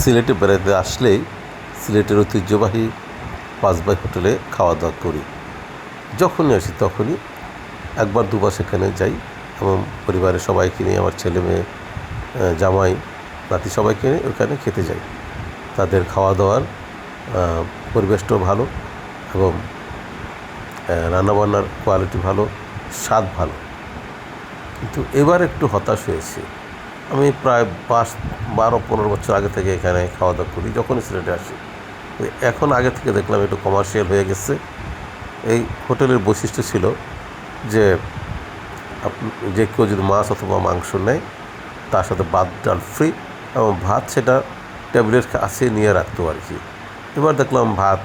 সিলেটে বেড়াতে আসলেই সিলেটের ঐতিহ্যবাহী পাঁচবাই হোটেলে খাওয়া দাওয়া করি। যখনই আসি তখনই একবার দুবার সেখানে যাই এবং পরিবারের সবাইকে নিয়ে, আমার ছেলে মেয়ে জামাই, নাতি সবাইকে নিয়ে ওখানে খেতে যাই। তাদের খাওয়া দাওয়ার পরিবেশটাও ভালো এবং রান্নাবান্নার কোয়ালিটি ভালো, স্বাদ ভালো। কিন্তু এবার একটু হতাশ হয়েছি। আমি প্রায় পাঁচ, বারো, পনেরো বছর আগে থেকে এখানে খাওয়া দাওয়া করি, যখনই সিলেটে আসি। এখন আগে থেকে দেখলাম একটু কমার্শিয়াল হয়ে গেছে। এই হোটেলের বৈশিষ্ট্য ছিল যে যে কেউ যদি মাছ অথবা মাংস নেয়, তার সাথে ভাত, ডাল ফ্রি এবং ভাত সেটা ট্যাবলেট কাছে নিয়ে রাখতো আর কি। এবার দেখলাম ভাত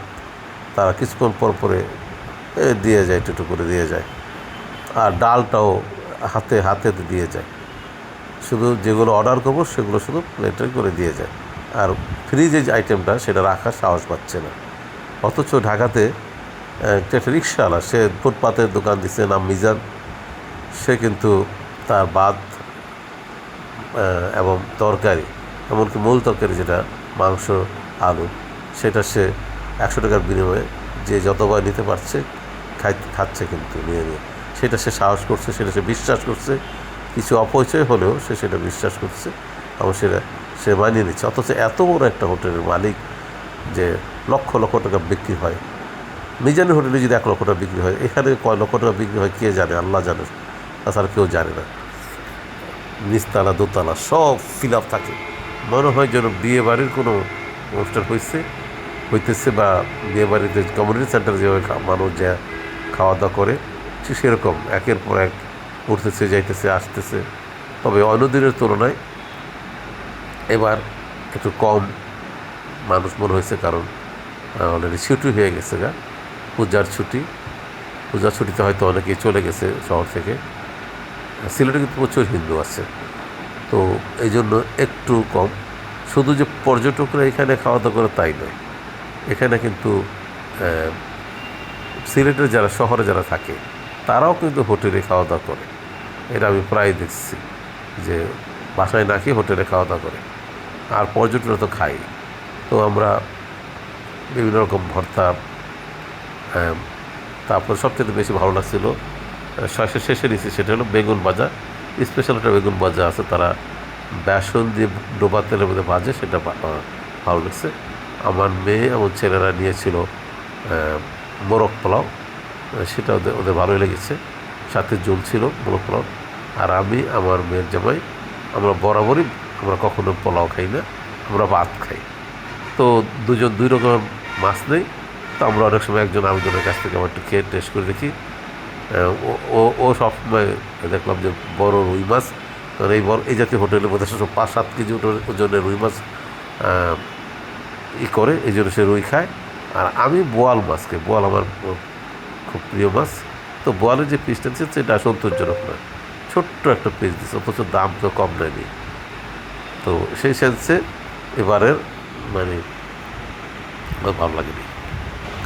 তারা কিছুক্ষণ পর পরে দিয়ে যায় একটু করে দিয়ে যায়। আর ডালটাও হাতে হাতে দিয়ে যায়। শুধু যেগুলো অর্ডার করব, সেগুলো শুধু প্লেটে করে দিয়ে যায়। আর ফ্রিজে যে আইটেমটা সেটা রাখার সাহস পাচ্ছে না। অথচ ঢাকাতে একটা রিক্সাওয়ালা সে ফুটপাতের দোকান দিচ্ছে নাম মিজান। সে কিন্তু তার বাদ এবং তরকারি, এমনকি মূল তরকারি যেটা, মাংস, আলু, সেটা সে একশো টাকার বিনিময়ে যে যতবার নিতে পারছে, খাই, খাচ্ছে কিন্তু নিয়ে নিয়ে। সেটা সে সাহস করছে, সেটা সে বিশ্বাস করছে কিছু অপচয় হলেও সে সেটা বিশ্বাস করছে, এবং সেটা সে মানিয়ে নিচ্ছে। অথচ এত বড় একটা হোটেলের মালিক যে লক্ষ লক্ষ টাকা বিক্রি হয়। মিজানের হোটেলে যদি এক লক্ষ টাকা বিক্রি হয়, এখানে কয় লক্ষ টাকা বিক্রি হয় কে জানে? আল্লাহ জানে। তাছাড়া কেউ জানে না। নিচতলা, দোতলা সব ফিল আপ থাকে। মনে হয় যেন বিয়ে বাড়ির কোনো অনুষ্ঠান হয়েছে হইতেছে বা বিয়ে বাড়িতে কমিউনিটি সেন্টারে যেভাবে মানুষ যা খাওয়া দাওয়া করে সেরকম। একের পর এক উঠতেছে, যাইতেছে, আসতেছে। তবে অন্য দিনের তুলনায় এবার একটু কম মানুষ মনে হয়েছে কারণ অলরেডি ছুটি হয়ে গেছে গা। পূজার ছুটি। পূজার ছুটিতে হয়তো অনেকেই চলে গেছে শহর থেকে। সিলেটে কিন্তু প্রচুর হিন্দু আছে। তো এই জন্য একটু কম। শুধু যে পর্যটকরা এখানে খাওয়া দাওয়া করে তাই নয়। এখানে কিন্তু সিলেটের যারা, শহরে যারা থাকে তারাও কিন্তু হোটেলে খাওয়া দাওয়া করে। এটা আমি প্রায় দেখছি যে বাসায় না খেয়ে হোটেলে খাওয়া দাওয়া করে। আর পর্যটকরা তো খাই তো আমরা বিভিন্ন রকম ভর্তা তারপর সবচেয়ে বেশি ভালো লাগছিল শেষে শেষে নিচ্ছি সেটা হলো বেগুন ভাজা। স্পেশাল একটা বেগুন ভাজা আছে, তারা বেসন দিয়ে ডোবা তেলের মধ্যে ভাজে, সেটা ভালো লাগছে। আমার মেয়ে এবং ছেলেরা নিয়েছিল মোরগ পোলাও। সেটা ওদের ওদের ভালোই লেগেছে। সাথে জল ছিল মোরগ পোলাও। আর আমি, আমার মেয়ের জামাই, আমরা বরাবরই, আমরা কখনো পোলাও খাই না, আমরা ভাত খাই। তো দুজন দুই রকমের মাছ নেই, তো আমরা অনেক সময় একজন আরেকজনের কাছ থেকে আমার একটু খেয়ে টেস্ট করে দেখি। ও- ও সবসময় দেখলাম যে বড় রুই মাছ। কারণ এই বড় এই জাতীয় হোটেলের মধ্যে সব পাঁচ, সাত কেজি ওজন- ওজনের রুই মাছ ই করে, এই জন্য সে রুই খায়। আর আমি বোয়াল মাছকে বোয়াল আমার খুব প্রিয় মাছ। তো বোয়ালের যে পিসটা দিচ্ছে সেটা সন্তোষজনক নয় ছোট্ট একটা পিস দিচ্ছে অথচ দাম তো কম নেয়নি তো সেই সেন্সে এবারের মানে আমার ভালো লাগেনি।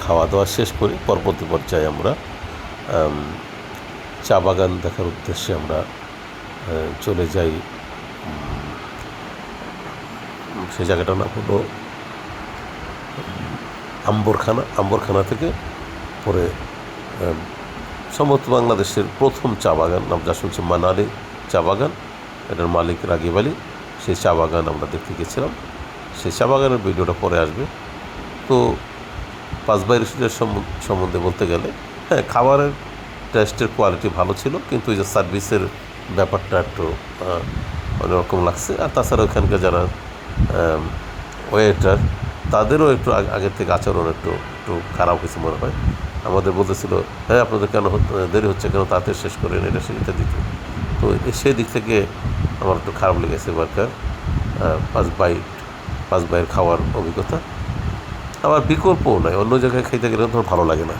খাওয়া দাওয়া শেষ করে, পরবর্তী পর্যায়ে আমরা চা বাগান দেখার উদ্দেশ্যে আমরা চলে যাই। সেই জায়গাটার নাম হলো আম্বরখানা। আম্বরখানা থেকে পরে সম্ভবত বাংলাদেশের প্রথম চা বাগান নাম যা শুনছি, মানালি চা বাগান। এটার মালিক রাগিব আলী। সেই চা বাগান আমরা দেখতে গেছিলাম। সেই চা বাগানের ভিডিওটা পরে আসবে। তো পাঁচবাই রেস্টুরেন্টের সম্বন্ধে বলতে গেলে হ্যাঁ খাবারের টেস্টের কোয়ালিটি ভালো ছিল, কিন্তু এই যে সার্ভিসের ব্যাপারটা একটু অন্যরকম লাগছে। আর তাছাড়া ওখানকার যারা ওয়েটার, তাদেরও একটু আগে- আগের থেকে আচরণ একটু একটু খারাপ হয়েছে মনে হয়। আমাদের বলতেছিল হ্যাঁ আপনাদের কেন দেরি হচ্ছে কেন? তাতে শেষ করেন, এটা সেটা দিতে তো সেই দিক থেকে আমার একটু খারাপ লেগেছে এবারকার পাঁচ বাইট, পাঁচ বাইয়ের খাওয়ার অভিজ্ঞতা। আবার বিকল্পও নয় অন্য জায়গায় খাইতে গেলে ধর ভালো লাগে না।